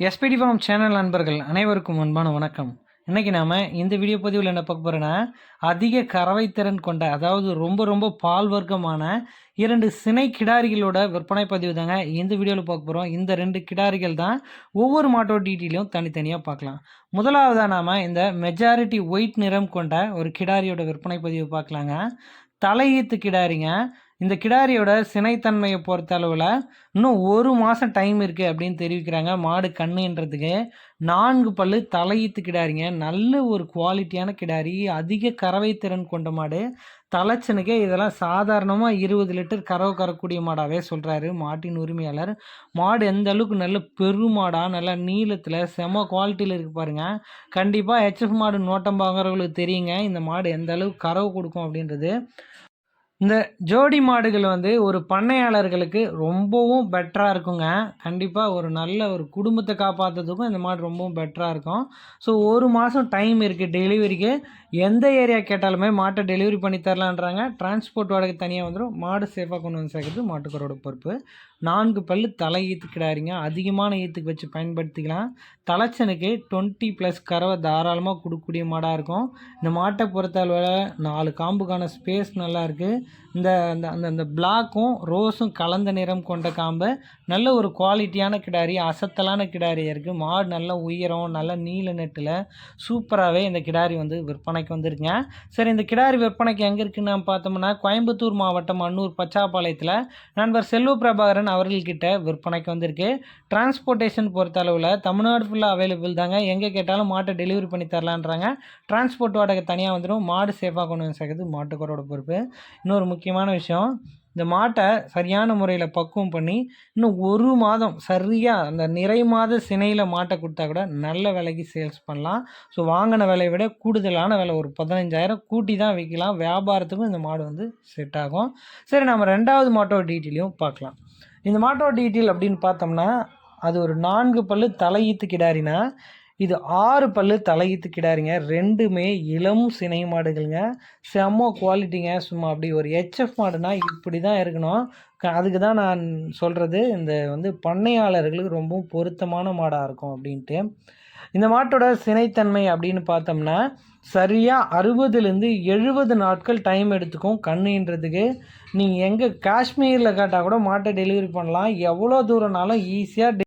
SPD form channel நண்பர்கள் அனைவருக்கும் அன்பான வணக்கம். இன்றைக்கி நாம் இந்த வீடியோ பதிவில் என்ன பார்க்க போகிறோன்னா அதிக கறவை திறன் கொண்ட அதாவது ரொம்ப ரொம்ப பால் வர்க்கமான இரண்டு சினை கிடாரிகளோட விற்பனை பதிவு தாங்க இந்த வீடியோவில் பார்க்க போகிறோம் இந்த ரெண்டு கிடாரிகள் தான் ஒவ்வொரு மாட்டோ டீட்டெயிலையும் தனித்தனியாக பார்க்கலாம். முதலாவதாக நாம் இந்த மெஜாரிட்டி ஒயிட் நிறம் கொண்ட ஒரு கிடாரியோட விற்பனை பதிவு பார்க்கலாங்க. தலையீத்து கிடாரிங்க இந்த கிடாரியோட சினைத்தன்மையை பொறுத்த அளவில் இன்னும் ஒரு மாதம் டைம் இருக்குது அப்படின்னு தெரிவிக்கிறாங்க. மாடு கண்ணுன்றதுக்கு நான்கு பல்லு தலையீத்து கிடாரிங்க. நல்ல ஒரு குவாலிட்டியான கிடாரி. அதிக கறவை திறன் கொண்ட மாடு. தலைச்சனுக்கே இதெல்லாம் சாதாரணமாக இருபது லிட்டர் கறவை கறக்கூடிய மாடாகவே சொல்கிறாரு மாட்டின் உரிமையாளர். மாடு எந்த அளவுக்கு நல்ல பெருமாடாக நல்ல நீளத்தில் செம குவாலிட்டியில் இருக்குது பாருங்கள் கண்டிப்பாக ஹெச்எஃப் மாடு நோட்டம் வாங்குறவங்களுக்கு தெரியுங்க. இந்த மாடு எந்த அளவுக்கு கறவை கொடுக்கும் அப்படின்றது. இந்த ஜோடி மாடுகள் வந்து ஒரு பண்ணையாளர்களுக்கு ரொம்பவும் பெட்டராக இருக்குங்க. கண்டிப்பாக ஒரு நல்ல ஒரு குடும்பத்தை காப்பாற்றுறதுக்கும் இந்த மாடு ரொம்பவும் பெட்டராக இருக்கும். ஸோ ஒரு மாதம் டைம் இருக்குது டெலிவரிக்கு எந்த ஏரியா கேட்டாலுமே மாட்டை டெலிவரி பண்ணி தரலான்றாங்க. டிரான்ஸ்போர்ட் வாடகை தனியாக வந்துடும் மாடு சேஃபாக கொண்டு வந்து சேர்க்குறது மாட்டுக்காரோட பொறுப்பு. நான்கு பல்லு தலை ஈத்து கிடாரிங்க அதிகமான ஈத்துக்கு வச்சு பயன்படுத்திக்கலாம். தலைச்சனுக்கு டுவெண்ட்டி ப்ளஸ் கறவை தாராளமாக கொடுக்கக்கூடிய மாடாக இருக்கும். இந்த மாட்டை பொறுத்தளவில் நாலு காம்புக்கான ஸ்பேஸ் நல்லா இருக்குது இந்த அந்த அந்த அந்த பிளாக்கும் ரோஸும் கலந்த நிறம் கொண்ட காம்பு. நல்ல ஒரு குவாலிட்டியான கிடாரி அசத்தலான கிடாரியாக இருக்குது மாடு நல்ல உயரம் நல்ல நீல நெட்டில் சூப்பராகவே இந்த கிடாரி வந்து விற்பனைக்கு வந்துருங்க சரி இந்த கிடாரி விற்பனைக்கு எங்கே இருக்குன்னு பார்த்தோம்னா கோயம்புத்தூர் மாவட்டம் அன்னூர் பச்சாப்பாளையத்தில். நண்பர் செல்வ பிரபாகரன் அவர்கள்கிட்ட விற்பனைக்கு வந்திருக்கு. டிரான்ஸ்போர்ட்டேஷன் பொறுத்த அளவில் தமிழ்நாடு ஃபுல்லாக அவைலபிள் தாங்க. எங்கே கேட்டாலும் மாட்டை டெலிவரி பண்ணி தரலான்றாங்க. டிரான்ஸ்போர்ட் வாடகை தனியாக வந்துடும் மாடு சேஃபாக கொண்டு வந்து சேர்க்குறது மாட்டுக்கரோட பொறுப்பு. இன்னொரு முக்கியமான விஷயம் இந்த மாட்டை சரியான முறையில் பக்குவம் பண்ணி இன்னும் ஒரு மாதம் சரியாக அந்த நிறை மாத சினையில் மாட்டை கொடுத்தா கூட நல்ல விலைக்கு சேல்ஸ் பண்ணலாம். ஸோ வாங்கின விலையை விட கூடுதலான விலை ஒரு பதினஞ்சாயிரம் கூட்டி தான் விற்கலாம். வியாபாரத்துக்கும் இந்த மாடு வந்து செட் ஆகும். சரி நம்ம ரெண்டாவது மாட்டோட டீட்டெயிலையும் பார்க்கலாம். இந்த மாட்டோட டீட்டெயில் அப்படின்னு பார்த்தோம்னா அது ஒரு நான்கு பல்லு தலையீத்து கிடாரினா இது ஆறு பல்லு தலையீத்து கிடாரிங்க. ரெண்டுமே இளம் சினை மாடுகளுங்க. செம்ம குவாலிட்டிங்க சும்மா அப்படி ஒரு ஹெச்எஃப் மாடுனா இப்படி தான் இருக்கணும் அதுக்கு தான் நான் சொல்கிறது இந்த வந்து பண்ணையாளர்களுக்கு ரொம்பவும் பொருத்தமான மாடாக இருக்கும் அப்படின்ட்டு. இந்த மாட்டோட சினைத்தன்மை அப்படின்னு பார்த்தோம்னா சரியாக அறுபதுலேருந்து எழுபது நாட்கள் டைம் எடுத்துக்கும் கண்ணுன்றதுக்கு. நீங்கள் எங்கே காஷ்மீரில் கேட்டால் கூட மாட்டை டெலிவரி பண்ணலாம். எவ்வளோ தூரம்னாலும் ஈஸியாக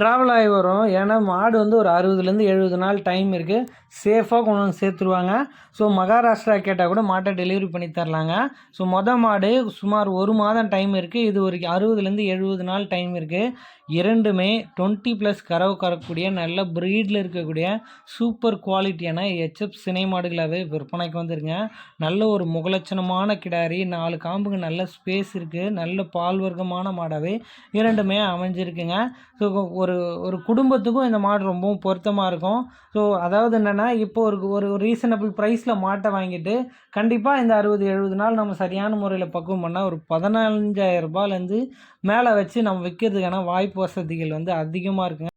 ட்ராவல் ஆகி வரும். ஏன்னா மாடு வந்து ஒரு அறுபதுலேருந்து எழுபது நாள் டைம் இருக்குது சேஃபாக கொண்டு வந்து சேர்த்துருவாங்க. ஸோ மகாராஷ்டிரா கேட்டால் கூட மாட்டை டெலிவரி பண்ணி தரலாங்க. ஸோ மொதல் மாடு சுமார் ஒரு மாதம் டைம் இருக்குது இது ஒரு அறுபதுலேருந்து எழுபது நாள் டைம் இருக்குது இரண்டுமே டுவெண்ட்டி ப்ளஸ் கறவு கறக்கூடிய நல்ல ப்ரீடில் இருக்கக்கூடிய சூப்பர் குவாலிட்டியான ஹெச்எப் சினை மாடுகளாகவே விற்பனைக்கு வந்துருங்க. நல்ல ஒரு முகலட்சணமான கிடாரி நாலு காம்புக்கு நல்ல ஸ்பேஸ் இருக்குது நல்ல பால் வர்க்கமான மாடாகவே இரண்டுமே அமைஞ்சிருக்குங்க. ஸோ ஒரு ஒரு குடும்பத்துக்கும் இந்த மாடு ரொம்பவும் பொருத்தமாக இருக்கும். ஸோ அதாவது என்னென்னா இப்போ ஒரு ஒரு ரீசனபிள் ப்ரைஸில் மாட்டை வாங்கிட்டு கண்டிப்பாக இந்த அறுபது எழுபது நாள் நம்ம சரியான முறையில் பக்குவம் பண்ணால் ஒரு பதினஞ்சாயிரம் ரூபாயிலேருந்து மேலே வச்சு நம்ம விற்கிறதுக்கான வாய்ப்பு வசதிகள் வந்து அதிகமாக இருக்குங்க.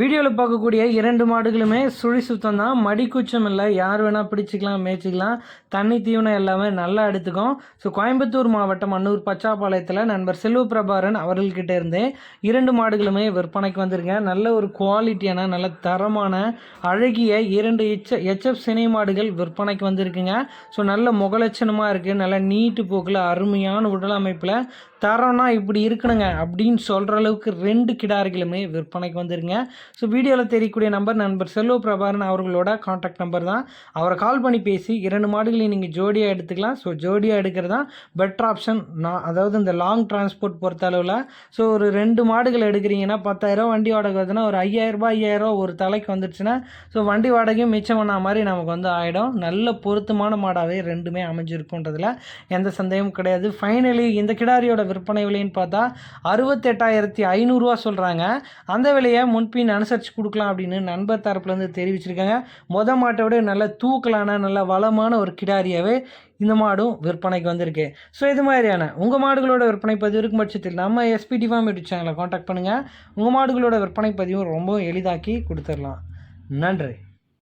வீடியோவில் பார்க்கக்கூடிய இரண்டு மாடுகளுமே சுழி சுத்தம் தான். மடி குச்சம் இல்லை. யார் வேணால் பிடிச்சிக்கலாம் மேய்ச்சிக்கலாம். தண்ணி தீவனம் எல்லாமே நல்லா எடுத்துக்கும். ஸோ கோயம்புத்தூர் மாவட்டம் அன்னூர் பச்சாப்பாளையத்தில் நண்பர் செல்வ பிரபாரன் அவர்கள்கிட்ட இருந்தே இரண்டு மாடுகளுமே விற்பனைக்கு வந்திருங்க. நல்ல ஒரு குவாலிட்டியான நல்ல தரமான அழகிய இரண்டு எச் எச்எஃப் சினை மாடுகள் விற்பனைக்கு வந்திருக்குங்க. ஸோ நல்ல முகலட்சணமாக இருக்குது நல்ல நீட்டு போக்கில் அருமையான உடல் அமைப்பில் தரம்னா இப்படி இருக்கணுங்க அப்படின்னு சொல்கிற அளவுக்கு ரெண்டு கிடாரிகளுமே விற்பனைக்கு வந்துருங்க. ஸோ வீடியோவில் தெரியக்கூடிய நம்பர் நண்பர் செல்வ பிரபாரன் அவர்களோட காண்டாக்ட் நம்பர் தான். அவரை கால் பண்ணி பேசி இரண்டு மாடுகளையும் நீங்கள் ஜோடியாக எடுத்துக்கலாம். ஸோ ஜோடியாக எடுக்கிறது தான் பெட்டர் ஆப்ஷன் நான் அதாவது இந்த லாங் டிரான்ஸ்போர்ட் பொறுத்த அளவில். ஸோ ஒரு ரெண்டு மாடுகள் எடுக்கிறீங்கன்னா பத்தாயிரம் வண்டி வாடகை வருதுன்னா ஒரு ஐயாயிரரூபா ஐயாயிரம் ஒரு தலைக்கு வந்துடுச்சுன்னா ஸோ வண்டி வாடகையும் மிச்சம் பண்ண மாதிரி நமக்கு வந்து ஆகிடும் நல்ல பொருத்தமான மாடாகவே ரெண்டுமே அமைஞ்சிருக்குன்றதில் எந்த சந்தேகமும் கிடையாது. ஃபைனலி இந்த கிடாரியோட விற்பனை விலைன்னு பார்த்தா அறுபத்தெட்டாயிரத்தி ஐநூறுரூவா சொல்கிறாங்க அந்த விலையை முன்பின் அனுசரித்து கொடுக்கலாம் அப்படின்னு நண்பர் தரப்புலேருந்து தெரிவிச்சிருக்காங்க. மொத மாட்டை விட நல்ல தூக்கலான நல்ல வளமான ஒரு கிடாரியாகவே இந்த மாடும் விற்பனைக்கு வந்திருக்கு. ஸோ இது மாதிரியான உங்கள் மாடுகளோட விற்பனை பதிவு இருக்கும் பட்சத்தில் நம்ம எஸ்பிடி ஃபார்ம் யூடியூப் சேனலை காண்டாக்ட் பண்ணுங்கள் உங்கள் மாடுகளோட விற்பனை பதிவும் ரொம்ப எளிதாக்கி கொடுத்துடலாம். நன்றி.